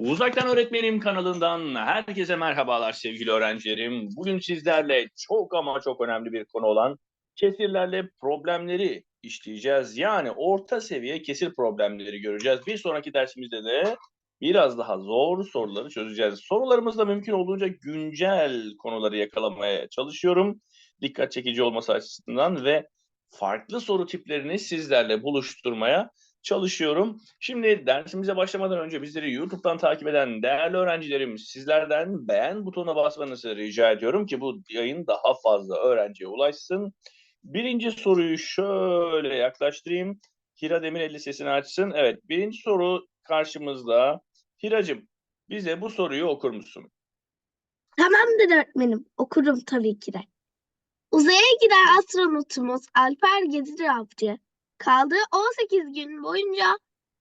Uzaktan Öğretmenim kanalından herkese merhabalar sevgili öğrencilerim. Bugün sizlerle çok ama çok önemli bir konu olan kesirlerle problemleri işleyeceğiz. Yani orta seviye kesir problemleri göreceğiz. Bir sonraki dersimizde de biraz daha zor soruları çözeceğiz. Sorularımızda mümkün olduğunca güncel konuları yakalamaya çalışıyorum. Dikkat çekici olması açısından ve farklı soru tiplerini sizlerle buluşturmaya çalışıyorum. Şimdi dersimize başlamadan önce bizleri YouTube'dan takip eden değerli öğrencilerim sizlerden beğen butonuna basmanızı rica ediyorum ki bu yayın daha fazla öğrenciye ulaşsın. Birinci soruyu şöyle yaklaştırayım. Hira Demirelli sesini açsın. Evet birinci soru karşımızda. Hiracığım bize bu soruyu okur musun? Tamamdır öğretmenim. Okurum tabii ki de. Uzaya giden astronotumuz Alper Gezer Avcı kaldığı 18 gün boyunca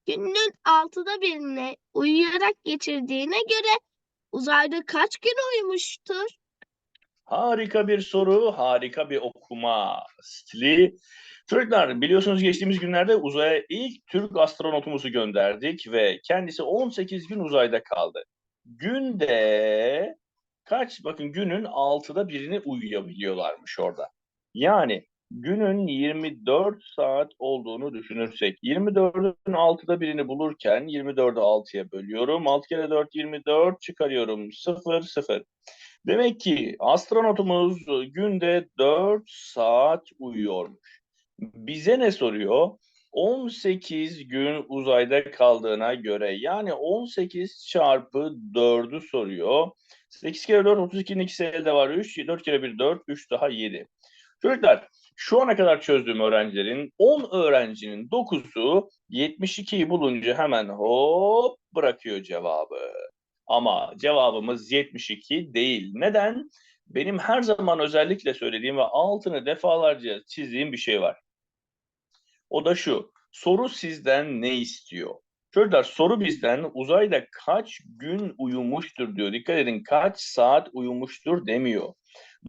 gününün altıda birini uyuyarak geçirdiğine göre uzayda kaç gün uyumuştur? Harika bir soru, harika bir okuma stili. Çocuklar biliyorsunuz geçtiğimiz günlerde uzaya ilk Türk astronotumuzu gönderdik ve kendisi 18 gün uzayda kaldı. Günde kaç bakın günün 6'da birini uyuyabiliyorlarmış orada. Yani günün 24 saat olduğunu düşünürsek 24'ün 6'da birini bulurken 24'ü 6'ya bölüyorum. 6 kere 4 24 çıkarıyorum 0 0. Demek ki astronotumuz günde 4 saat uyuyormuş. Bize ne soruyor? 18 gün uzayda kaldığına göre yani 18 çarpı 4'ü soruyor. 8 kere 4 32'nin ikisi elde var 3. 4 kere 1 4 3 daha 7. Çocuklar şu ana kadar çözdüğüm öğrencilerin 10 öğrencinin 9'u 72'yi bulunca hemen hop bırakıyor cevabı. Ama cevabımız 72 değil. Neden? Benim her zaman özellikle söylediğim ve altını defalarca çizdiğim bir şey var. O da şu. Soru sizden ne istiyor? Çocuklar soru bizden uzayda kaç gün uyumuştur diyor. Dikkat edin kaç saat uyumuştur demiyor.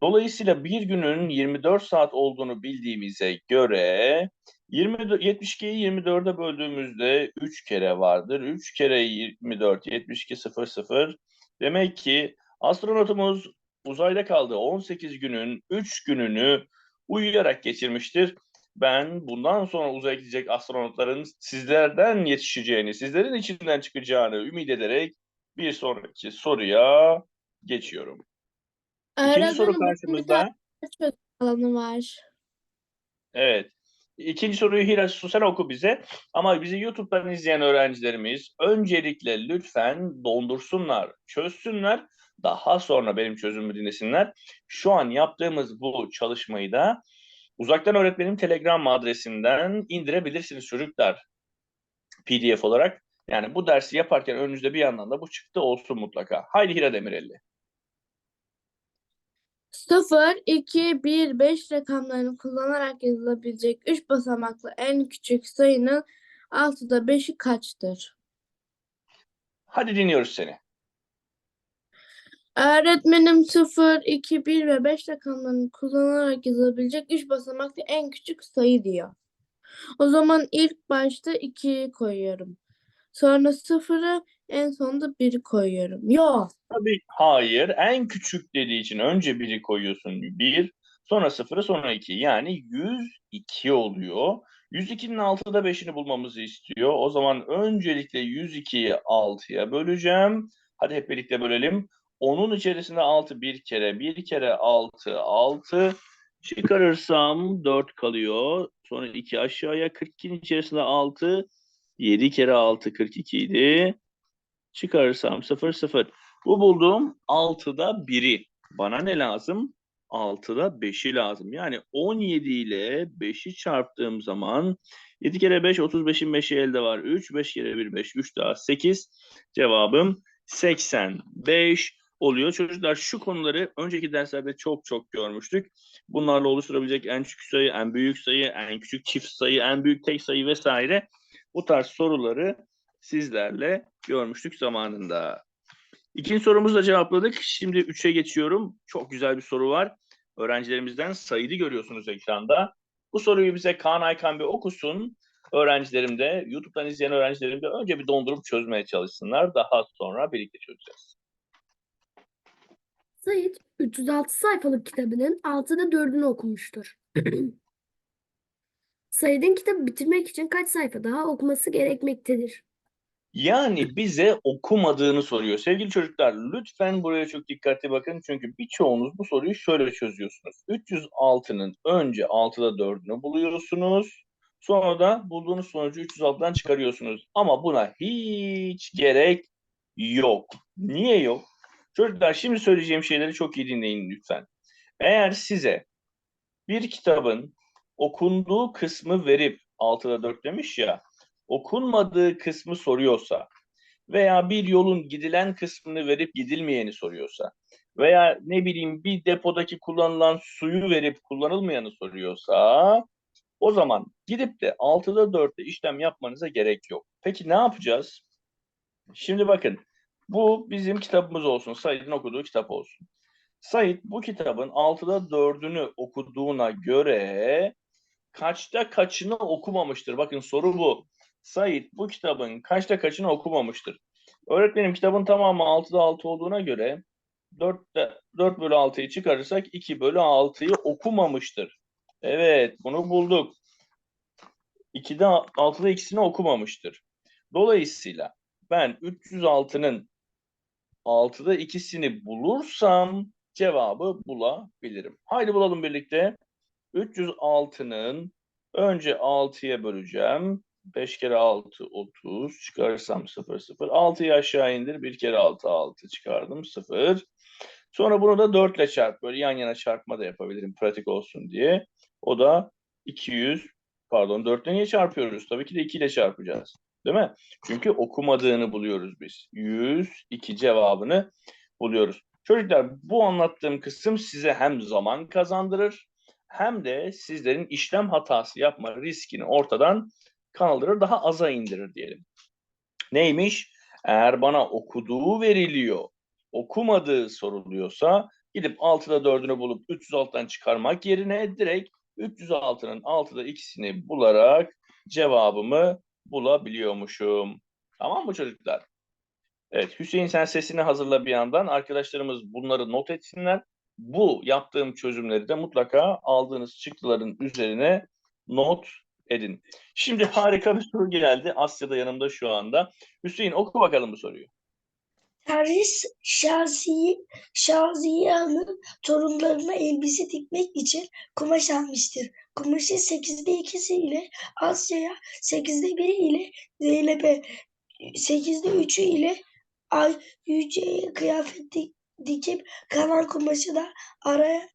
Dolayısıyla bir günün 24 saat olduğunu bildiğimize göre 20, 72'yi 24'e böldüğümüzde 3 kere vardır. 3 kere 24, 72, 0, 0. Demek ki astronotumuz uzayda kaldığı 18 günün 3 gününü uyuyarak geçirmiştir. Ben bundan sonra uzaya gidecek astronotların sizlerden yetişeceğini, sizlerin içinden çıkacağını ümit ederek bir sonraki soruya geçiyorum. İkinci soru karşımızda. Alanı var? Evet. İkinci soruyu Hira sen oku bize. Ama bizi YouTube'dan izleyen öğrencilerimiz öncelikle lütfen dondursunlar, çözsünler. Daha sonra benim çözümümü dinlesinler. Şu an yaptığımız bu çalışmayı da uzaktan öğretmenim Telegram adresinden indirebilirsiniz çocuklar. PDF olarak. Yani bu dersi yaparken önünüzde bir yandan da bu çıktı olsun mutlaka. Haydi Hira Demirelli. 0, 2, 1, 5 rakamlarını kullanarak yazılabilecek 3 basamaklı en küçük sayının 6'da 5'i kaçtır? Hadi dinliyoruz seni. Öğretmenim 0, 2, 1 ve 5 rakamlarını kullanarak yazılabilecek 3 basamaklı en küçük sayı diyor. O zaman ilk başta 2'yi koyuyorum. Sonra 0'ı en sonunda 1'i koyuyorum. Yok. Tabii hayır. En küçük dediği için önce biri koyuyorsun bir, sonra sıfırı sonra iki. Yani 102 oluyor. 102'nin 6'da 5'ini bulmamızı istiyor. O zaman öncelikle 102'yi 6'ya böleceğim. Hadi hep birlikte bölelim. Onun içerisinde 6 bir kere, bir kere 6, 6. Çıkarırsam 4 kalıyor. Sonra 2 aşağıya. 42'nin içerisinde 6, 7 kere 6, 42 idi. Çıkarırsam 0, 0. Bu bulduğum 6'da 1'i. Bana ne lazım? 6'da 5'i lazım. Yani 17 ile 5'i çarptığım zaman 7 kere 5, 35'in 5'i elde var. 3, 5 kere 1, 5, 3 daha 8. Cevabım 85 oluyor. Çocuklar şu konuları önceki derslerde çok çok görmüştük. Bunlarla oluşturabilecek en küçük sayı, en büyük sayı, en küçük çift sayı, en büyük tek sayı vesaire bu tarz soruları sizlerle görmüştük zamanında. İkinci sorumuzu da cevapladık. Şimdi 3'e geçiyorum. Çok güzel bir soru var. Öğrencilerimizden sayılı görüyorsunuz ekranda. Bu soruyu bize Kaan Aykan bir okusun. öğrencilerim de, YouTube'dan izleyen öğrencilerim de önce bir dondurup çözmeye çalışsınlar. Daha sonra birlikte çözeceğiz. Sait 306 sayfalık kitabının 6'da 4'ünü okumuştur. Sait'in kitabı bitirmek için kaç sayfa daha okuması gerekmektedir? Yani bize okumadığını soruyor. Sevgili çocuklar lütfen buraya çok dikkatli bakın. Çünkü birçoğunuz bu soruyu şöyle çözüyorsunuz. 306'nın önce 6'da 4'ünü buluyorsunuz. Sonra da bulduğunuz sonucu 306'dan çıkarıyorsunuz. Ama buna hiç gerek yok. Niye yok? Çocuklar şimdi söyleyeceğim şeyleri çok iyi dinleyin lütfen. Eğer size bir kitabın okunduğu kısmı verip 6'da 4 demiş ya okunmadığı kısmı soruyorsa veya bir yolun gidilen kısmını verip gidilmeyeni soruyorsa veya ne bileyim bir depodaki kullanılan suyu verip kullanılmayanı soruyorsa o zaman gidip de 6'da 4'te işlem yapmanıza gerek yok. Peki ne yapacağız? Şimdi bakın bu bizim kitabımız olsun. Said'in okuduğu kitap olsun. Said bu kitabın 6'da 4'ünü okuduğuna göre kaçta kaçını okumamıştır? Bakın soru bu. Said bu kitabın kaçta kaçını okumamıştır? Öğretmenim kitabın tamamı 6'da 6 olduğuna göre 4'te 4 bölü 6'yı çıkarırsak 2 bölü 6'yı okumamıştır. Evet bunu bulduk. 2'de 6'da ikisini okumamıştır. Dolayısıyla ben 306'nın 6'da ikisini bulursam cevabı bulabilirim. Haydi bulalım birlikte. 306'nın önce 6'ya böleceğim. 5 kere 6 30 çıkarırsam 0 0. 6'yı aşağı indir. 1 kere 6 6 çıkardım 0. Sonra bunu da 4 ile çarp. Böyle yan yana çarpma da yapabilirim pratik olsun diye. O da 200 pardon 4 ile niye çarpıyoruz? Tabii ki de 2 ile çarpacağız. Değil mi? Çünkü okumadığını buluyoruz biz. 102 cevabını buluyoruz. Çocuklar bu anlattığım kısım size hem zaman kazandırır hem de sizlerin işlem hatası yapma riskini ortadan kaldırır, daha aza indirir diyelim. Neymiş? Eğer bana okuduğu veriliyor, okumadığı soruluyorsa gidip 6'da 4'ünü bulup 306'dan çıkarmak yerine direkt 306'nın 6'da ikisini bularak cevabımı bulabiliyormuşum. Tamam mı çocuklar? Evet Hüseyin sen sesini hazırla bir yandan. Arkadaşlarımız bunları not etsinler. Bu yaptığım çözümleri de mutlaka aldığınız çıktıların üzerine not edin. Şimdi harika bir soru geldi. Asya'da yanımda şu anda. Hüseyin oku bakalım bu soruyu. Paris Şaziye, Şaziya'nın torunlarına elbise dikmek için kumaş almıştır. Kumaşın sekizde ikisi ile Asya'ya, sekizde biri ile Zeynep'e, sekizde üçü ile Ay Yüce'ye kıyafet di- dikip kalan kumaşı da araya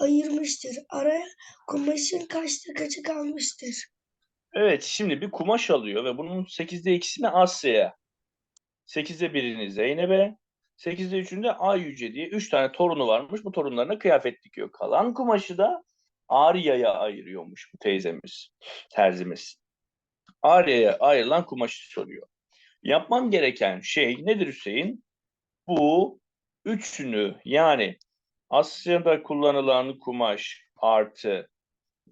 ayırmıştır. Araya kumaşın kaçta kaçı kalmıştır. Evet şimdi bir kumaş alıyor ve bunun 8'de ikisini Asya'ya, 8'de birini Zeynep'e, 8'de üçünde Ay Yüce diye 3 tane torunu varmış. Bu torunlarına kıyafet dikiyor. Kalan kumaşı da Arya'ya ayırıyormuş bu teyzemiz, terzimiz. Arya'ya ayrılan kumaşı soruyor. Yapmam gereken şey nedir Hüseyin? Bu üçünü yani Asya'da kullanılan kumaş artı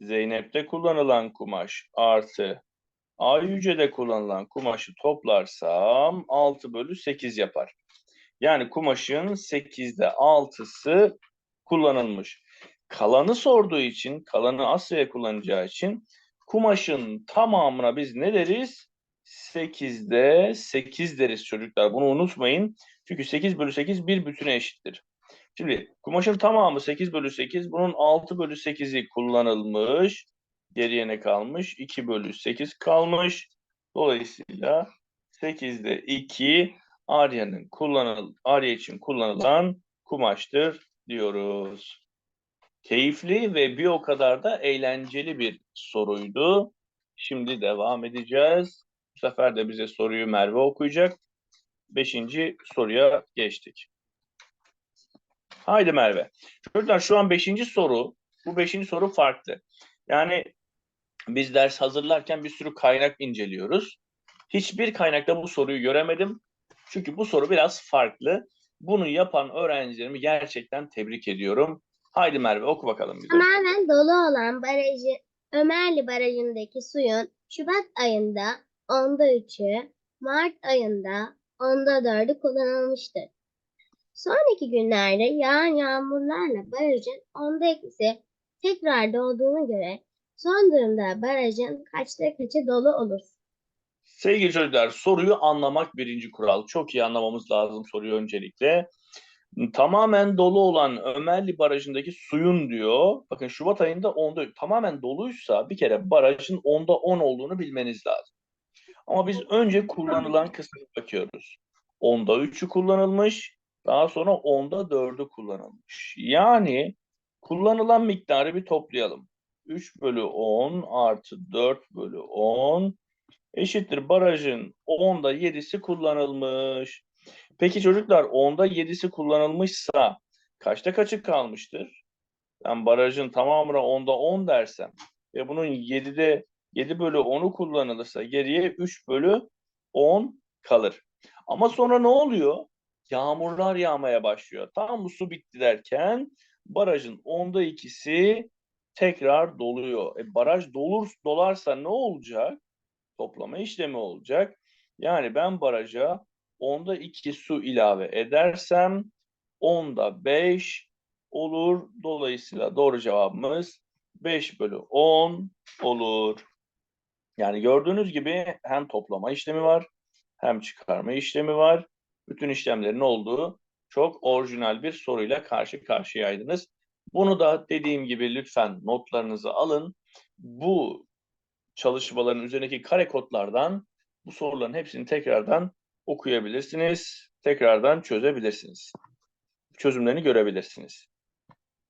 Zeynep'te kullanılan kumaş artı A yücede kullanılan kumaşı toplarsam 6 bölü 8 yapar. Yani kumaşın 8'de 6'sı kullanılmış. Kalanı sorduğu için, kalanı Asya'ya kullanacağı için kumaşın tamamına biz ne deriz? 8'de 8 deriz çocuklar. Bunu unutmayın. Çünkü 8 bölü 8 bir bütüne eşittir. Şimdi kumaşın tamamı 8 bölü 8. Bunun 6 bölü 8'i kullanılmış. Geriye ne kalmış? 2 bölü 8 kalmış. Dolayısıyla 8'de 2 Arya'nın kullanıl Arya için kullanılan kumaştır diyoruz. Keyifli ve bir o kadar da eğlenceli bir soruydu. Şimdi devam edeceğiz. Bu sefer de bize soruyu Merve okuyacak. Beşinci soruya geçtik. Haydi Merve. Çocuklar şu an beşinci soru. Bu beşinci soru farklı. Yani biz ders hazırlarken bir sürü kaynak inceliyoruz. Hiçbir kaynakta bu soruyu göremedim. Çünkü bu soru biraz farklı. Bunu yapan öğrencilerimi gerçekten tebrik ediyorum. Haydi Merve oku bakalım bize. Tamamen dolu olan barajı Ömerli Barajı'ndaki suyun Şubat ayında onda üçü, Mart ayında onda dördü kullanılmıştır. Sonraki günlerde yağan yağmurlarla barajın onda ikisi tekrar dolduğuna göre son durumda barajın kaçta kaçı dolu olur? Sevgili çocuklar, soruyu anlamak birinci kural. Çok iyi anlamamız lazım soruyu öncelikle. Tamamen dolu olan Ömerli Barajı'ndaki suyun diyor. Bakın Şubat ayında onda tamamen doluysa bir kere barajın onda 10 olduğunu bilmeniz lazım. Ama biz önce kullanılan kısmına bakıyoruz. Onda 3'ü kullanılmış, daha sonra onda 4'ü kullanılmış. Yani kullanılan miktarı bir toplayalım. 3 bölü 10 artı 4 bölü 10 eşittir barajın 10'da 7'si kullanılmış. Peki çocuklar 10'da 7'si kullanılmışsa kaçta kaçı kalmıştır? Ben barajın tamamına 10'da 10 dersem ve bunun 7'de 7 bölü 10'u kullanılırsa geriye 3 bölü 10 kalır. Ama sonra ne oluyor? Yağmurlar yağmaya başlıyor. Tam bu su bitti derken barajın 10'da 2'si tekrar doluyor. E, baraj dolur dolarsa ne olacak? toplama işlemi olacak. Yani ben baraja onda 2 su ilave edersem onda 5 olur. Dolayısıyla doğru cevabımız 5 bölü 10 olur. Yani gördüğünüz gibi hem toplama işlemi var hem çıkarma işlemi var. Bütün işlemlerin olduğu çok orijinal bir soruyla karşı karşıyaydınız. Bunu da dediğim gibi lütfen notlarınızı alın. Bu çalışmaların üzerindeki kare kodlardan bu soruların hepsini tekrardan okuyabilirsiniz. Tekrardan çözebilirsiniz. Çözümlerini görebilirsiniz.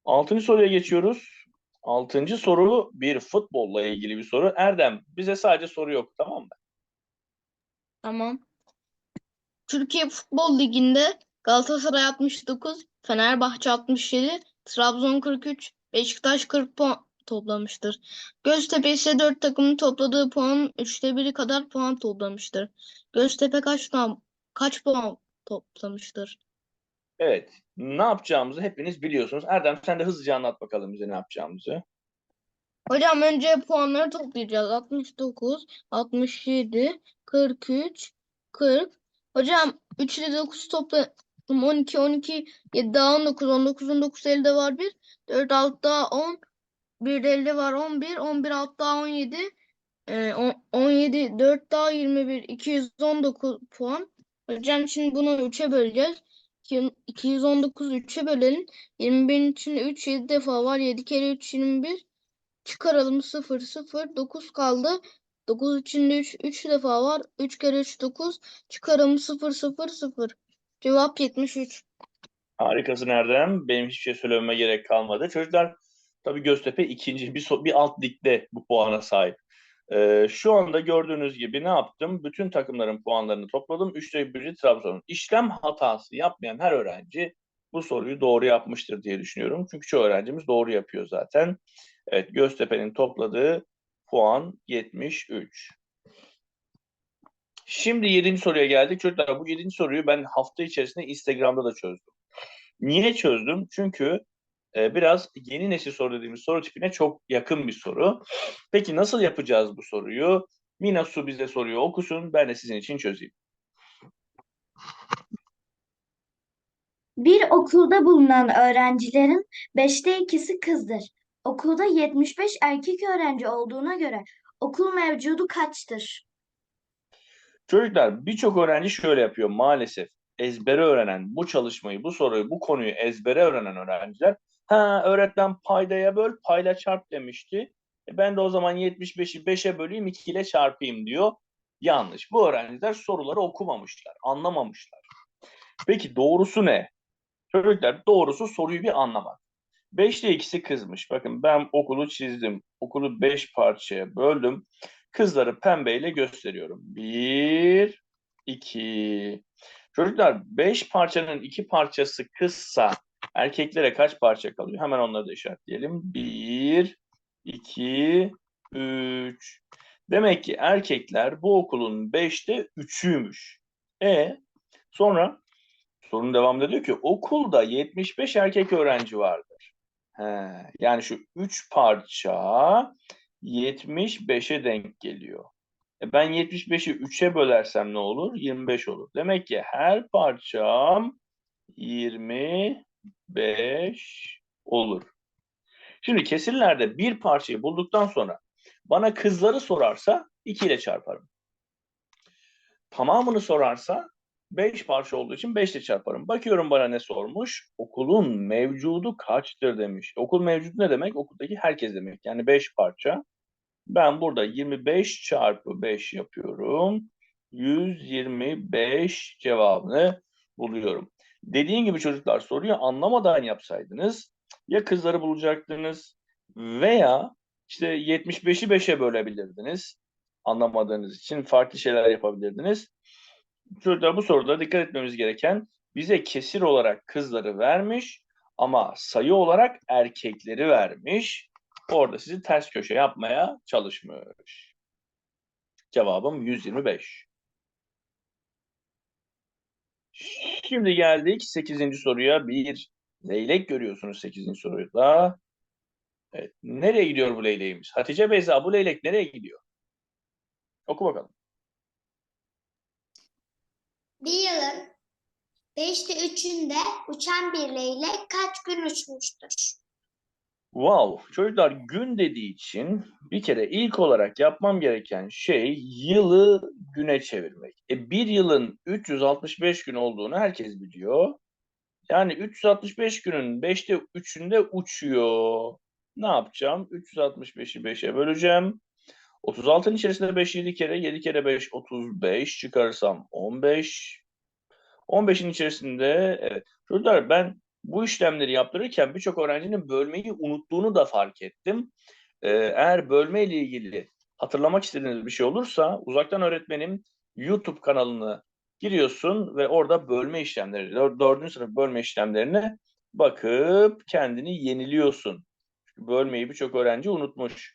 Altıncı soruya geçiyoruz. Altıncı soru bir futbolla ilgili bir soru. Erdem bize sadece soru yok tamam mı? Tamam. Türkiye Futbol Ligi'nde Galatasaray 69, Fenerbahçe 67, Trabzon 43, Beşiktaş 40 puan toplamıştır. Göztepe ise 4 takımın topladığı puanın üçte biri kadar puan toplamıştır. Göztepe kaç puan, kaç puan toplamıştır? Evet. Ne yapacağımızı hepiniz biliyorsunuz. Erdem sen de hızlıca anlat bakalım bize ne yapacağımızı. Hocam önce puanları toplayacağız. 69, 67, 43, 40. Hocam 3 ile 9 topla 12, 12, 7 daha 19, 19, 19 elde var 1, 4 6 daha 10, 1 elde var 11, 11 6 daha 17, e, on- 17, 4 daha 21, 219 puan. Hocam şimdi bunu 3'e böleceğiz. İki- 219'u 3'e bölelim. 21'in içinde 3 7 defa var. 7 kere 3 21. Çıkaralım 0 0 9 kaldı. 9 içinde 3 3 defa var. 3 kere 3 9. Çıkaralım 0 0 0. Cevap 73. Harikasın Erdem. Benim hiçbir şey söylememe gerek kalmadı. Çocuklar tabii Göztepe ikinci bir, so- bir alt ligde bu puana sahip. Ee, şu anda gördüğünüz gibi ne yaptım? Bütün takımların puanlarını topladım. Üçte biri Trabzon'un. İşlem hatası yapmayan her öğrenci bu soruyu doğru yapmıştır diye düşünüyorum. Çünkü çoğu öğrencimiz doğru yapıyor zaten. Evet Göztepe'nin topladığı puan 73. Şimdi yedinci soruya geldik. Çocuklar bu yedinci soruyu ben hafta içerisinde Instagram'da da çözdüm. Niye çözdüm? Çünkü e, biraz yeni nesil soru dediğimiz soru tipine çok yakın bir soru. Peki nasıl yapacağız bu soruyu? Mina Su bize soruyu okusun. Ben de sizin için çözeyim. Bir okulda bulunan öğrencilerin beşte ikisi kızdır. Okulda 75 erkek öğrenci olduğuna göre okul mevcudu kaçtır? Çocuklar birçok öğrenci şöyle yapıyor maalesef. Ezbere öğrenen bu çalışmayı, bu soruyu, bu konuyu ezbere öğrenen öğrenciler ha öğretmen paydaya böl, payla çarp demişti. E ben de o zaman 75'i 5'e böleyim 2 ile çarpayım diyor. Yanlış. Bu öğrenciler soruları okumamışlar, anlamamışlar. Peki doğrusu ne? Çocuklar doğrusu soruyu bir anlamak. 5'te ikisi kızmış. Bakın ben okulu çizdim. Okulu 5 parçaya böldüm. Kızları pembeyle gösteriyorum. 1, 2. Çocuklar 5 parçanın 2 parçası kızsa erkeklere kaç parça kalıyor? Hemen onları da işaretleyelim. 1, 2, 3. Demek ki erkekler bu okulun 5'te 3'üymüş. E sonra sorunun devamında diyor ki okulda 75 erkek öğrenci vardır. He, yani şu 3 parça 75'e denk geliyor. E ben 75'i 3'e bölersem ne olur? 25 olur. Demek ki her parçam 25 olur. Şimdi kesirlerde bir parçayı bulduktan sonra bana kızları sorarsa 2 ile çarparım. Tamamını sorarsa 5 parça olduğu için 5 ile çarparım. Bakıyorum bana ne sormuş? Okulun mevcudu kaçtır demiş. Okul mevcudu ne demek? Okuldaki herkes demek. Yani 5 parça. Ben burada 25 çarpı 5 yapıyorum. 125 cevabını buluyorum. Dediğim gibi çocuklar soruyu anlamadan yapsaydınız ya kızları bulacaktınız veya işte 75'i 5'e bölebilirdiniz. Anlamadığınız için farklı şeyler yapabilirdiniz. Çocuklar bu soruda dikkat etmemiz gereken bize kesir olarak kızları vermiş ama sayı olarak erkekleri vermiş. Orada sizi ters köşe yapmaya çalışmış. Cevabım 125. Şimdi geldik 8. soruya. Bir leylek görüyorsunuz 8. soruda. Evet. Nereye gidiyor bu leyleğimiz? Hatice Beyza bu leylek nereye gidiyor? Oku bakalım. Bir yılın beşte üçünde uçan bir leylek kaç gün uçmuştur? Wow, çocuklar gün dediği için bir kere ilk olarak yapmam gereken şey yılı güne çevirmek. E, bir yılın 365 gün olduğunu herkes biliyor. Yani 365 günün 5'te 3'ünde uçuyor. Ne yapacağım? 365'i 5'e böleceğim. 36'ın içerisinde 5 7 kere, 7 kere 5 35 çıkarırsam 15. 15'in içerisinde evet. Çocuklar ben bu işlemleri yaptırırken birçok öğrencinin bölmeyi unuttuğunu da fark ettim. Ee, eğer bölme ile ilgili hatırlamak istediğiniz bir şey olursa uzaktan öğretmenim YouTube kanalını giriyorsun ve orada bölme işlemleri, dör- dördüncü sınıf bölme işlemlerine bakıp kendini yeniliyorsun. Çünkü bölmeyi birçok öğrenci unutmuş.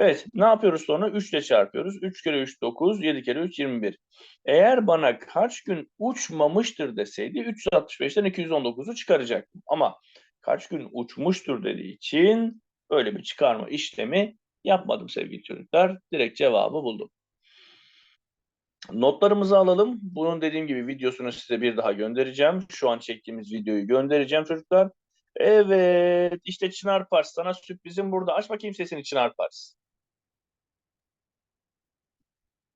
Evet, ne yapıyoruz sonra? 3 ile çarpıyoruz. 3 kere 3 9, 7 kere 3 21. Eğer bana kaç gün uçmamıştır deseydi 365'ten 219'u çıkaracaktım. Ama kaç gün uçmuştur dediği için öyle bir çıkarma işlemi yapmadım sevgili çocuklar. Direkt cevabı buldum. Notlarımızı alalım. Bunun dediğim gibi videosunu size bir daha göndereceğim. Şu an çektiğimiz videoyu göndereceğim çocuklar. Evet, işte Çınar Pars sana sürprizim burada. Aç bakayım sesini Çınar Pars.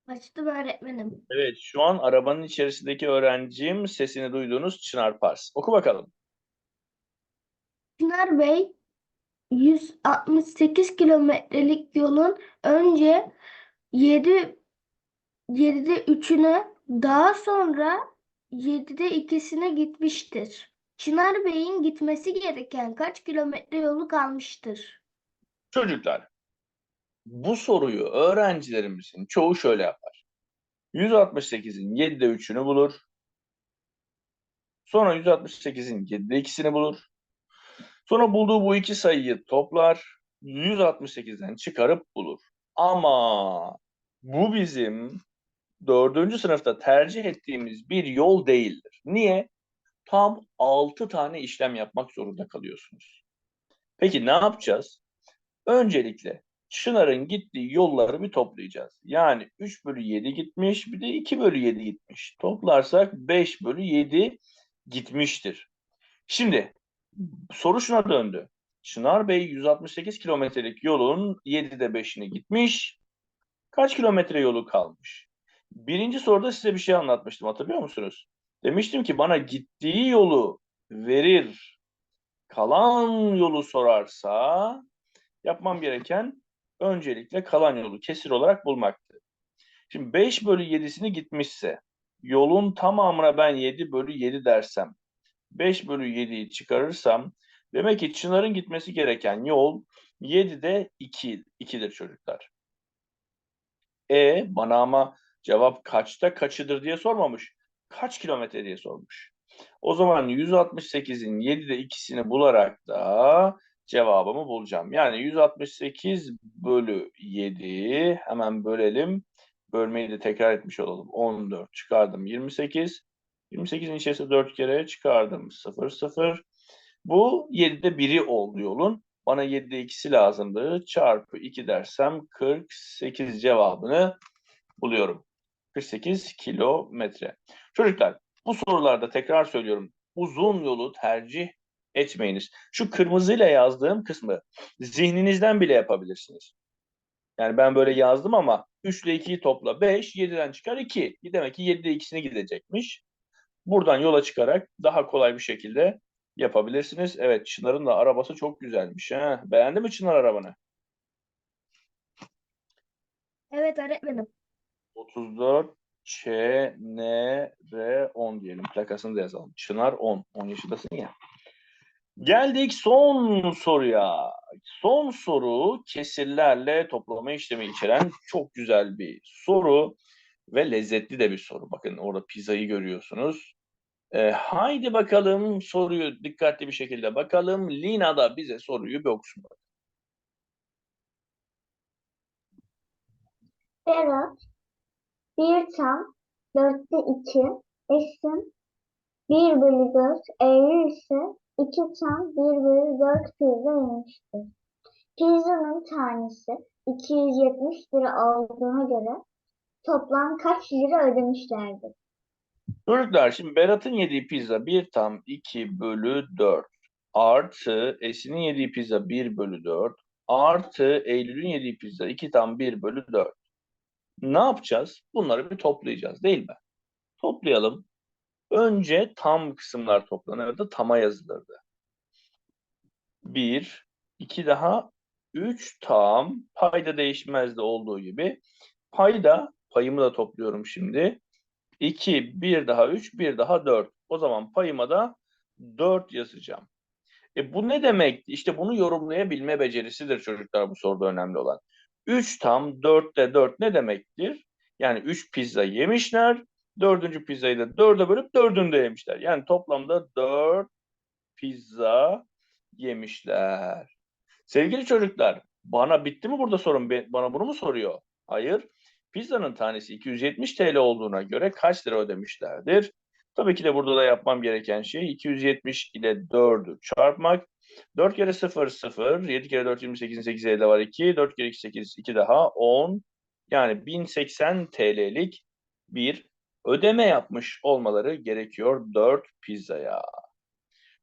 Açtım öğretmenim. Evet, şu an arabanın içerisindeki öğrencim sesini duyduğunuz Çınar Pars. Oku bakalım. Çınar Bey 168 kilometrelik yolun önce 7 7'de 3'üne daha sonra 7'de 2'sine gitmiştir. Çınar Bey'in gitmesi gereken kaç kilometre yolu kalmıştır? Çocuklar, bu soruyu öğrencilerimizin çoğu şöyle yapar. 168'in 7'de 3'ünü bulur. Sonra 168'in 7'de 2'sini bulur. Sonra bulduğu bu iki sayıyı toplar. 168'den çıkarıp bulur. Ama bu bizim dördüncü sınıfta tercih ettiğimiz bir yol değildir. Niye? Tam 6 tane işlem yapmak zorunda kalıyorsunuz. Peki ne yapacağız? Öncelikle Çınar'ın gittiği yolları bir toplayacağız. Yani 3 bölü 7 gitmiş, bir de 2 bölü 7 gitmiş. Toplarsak 5 bölü 7 gitmiştir. Şimdi soru şuna döndü. Çınar Bey 168 kilometrelik yolun 7'de 5'ini gitmiş. Kaç kilometre yolu kalmış? Birinci soruda size bir şey anlatmıştım hatırlıyor musunuz? Demiştim ki bana gittiği yolu verir. Kalan yolu sorarsa yapmam gereken öncelikle kalan yolu kesir olarak bulmaktı. Şimdi 5 bölü 7'sini gitmişse yolun tamamına ben 7 bölü 7 dersem 5 bölü 7'yi çıkarırsam demek ki Çınar'ın gitmesi gereken yol 7'de 2, 2'dir çocuklar. E bana ama cevap kaçta kaçıdır diye sormamış. Kaç kilometre diye sormuş. O zaman 168'in 7'de 2'sini bularak da cevabımı bulacağım. Yani 168 bölü 7 hemen bölelim. Bölmeyi de tekrar etmiş olalım. 14 çıkardım 28. 28'in içerisinde 4 kere çıkardım 0 0. Bu 7'de 1'i oldu yolun. Bana 7'de 2'si lazımdı. Çarpı 2 dersem 48 cevabını buluyorum. 48 kilometre. Çocuklar bu sorularda tekrar söylüyorum. Uzun yolu tercih etmeyiniz. Şu kırmızıyla yazdığım kısmı zihninizden bile yapabilirsiniz. Yani ben böyle yazdım ama 3 ile 2'yi topla 5, 7'den çıkar 2. Demek ki 7'de ikisini gidecekmiş. Buradan yola çıkarak daha kolay bir şekilde yapabilirsiniz. Evet Çınar'ın da arabası çok güzelmiş. Ha? Beğendi mi Çınar arabanı? Evet öğretmenim. 34 Ç N R 10 diyelim. Plakasını da yazalım. Çınar 10. 10 yaşındasın ya. Geldik son soruya. Son soru kesirlerle toplama işlemi içeren çok güzel bir soru ve lezzetli de bir soru. Bakın orada pizzayı görüyorsunuz. Ee, haydi bakalım soruyu dikkatli bir şekilde bakalım. Lina da bize soruyu bir okusun. Berat, bir tam, dörtte iki, eşim, bir bölü dört, ise iki tam, bir bölü dört pizza yemiştir. Pizzanın tanesi 270 lira olduğuna göre toplam kaç lira ödemişlerdir? Çocuklar şimdi Berat'ın yediği pizza 1 tam 2 bölü 4 artı Esin'in yediği pizza 1 bölü 4 artı Eylül'ün yediği pizza 2 tam 1 bölü 4. Ne yapacağız? Bunları bir toplayacağız değil mi? Toplayalım. Önce tam kısımlar toplanırdı. Tama yazılırdı. 1, 2 daha 3 tam. Payda değişmezdi olduğu gibi. Payda payımı da topluyorum şimdi. 2, 1 daha 3, 1 daha 4. O zaman payıma da 4 yazacağım. E bu ne demek? İşte bunu yorumlayabilme becerisidir çocuklar bu soruda önemli olan. 3 tam 4'te 4 ne demektir? Yani 3 pizza yemişler. Dördüncü pizzayı da 4'e bölüp dördünü de yemişler. Yani toplamda 4 pizza yemişler. Sevgili çocuklar, bana bitti mi burada sorun? Bana bunu mu soruyor? Hayır. Pizzanın tanesi 270 TL olduğuna göre kaç lira ödemişlerdir? Tabii ki de burada da yapmam gereken şey 270 ile 4'ü çarpmak. 4 kere 0 0, 7 kere 4 28'in 8 elde var 2, 4 kere 2 8 2 daha 10. Yani 1080 TL'lik bir ödeme yapmış olmaları gerekiyor 4 pizzaya.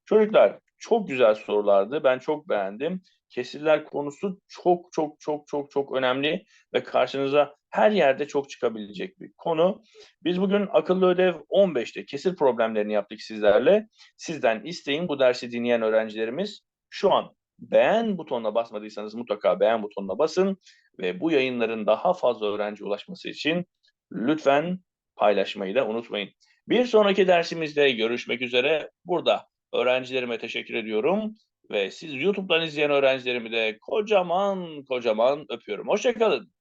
Çocuklar çok güzel sorulardı. Ben çok beğendim. Kesirler konusu çok çok çok çok çok önemli ve karşınıza her yerde çok çıkabilecek bir konu. Biz bugün akıllı ödev 15'te kesir problemlerini yaptık sizlerle. Sizden isteğim bu dersi dinleyen öğrencilerimiz şu an beğen butonuna basmadıysanız mutlaka beğen butonuna basın ve bu yayınların daha fazla öğrenci ulaşması için lütfen paylaşmayı da unutmayın. Bir sonraki dersimizde görüşmek üzere. Burada öğrencilerime teşekkür ediyorum ve siz YouTube'dan izleyen öğrencilerimi de kocaman kocaman öpüyorum. Hoşçakalın.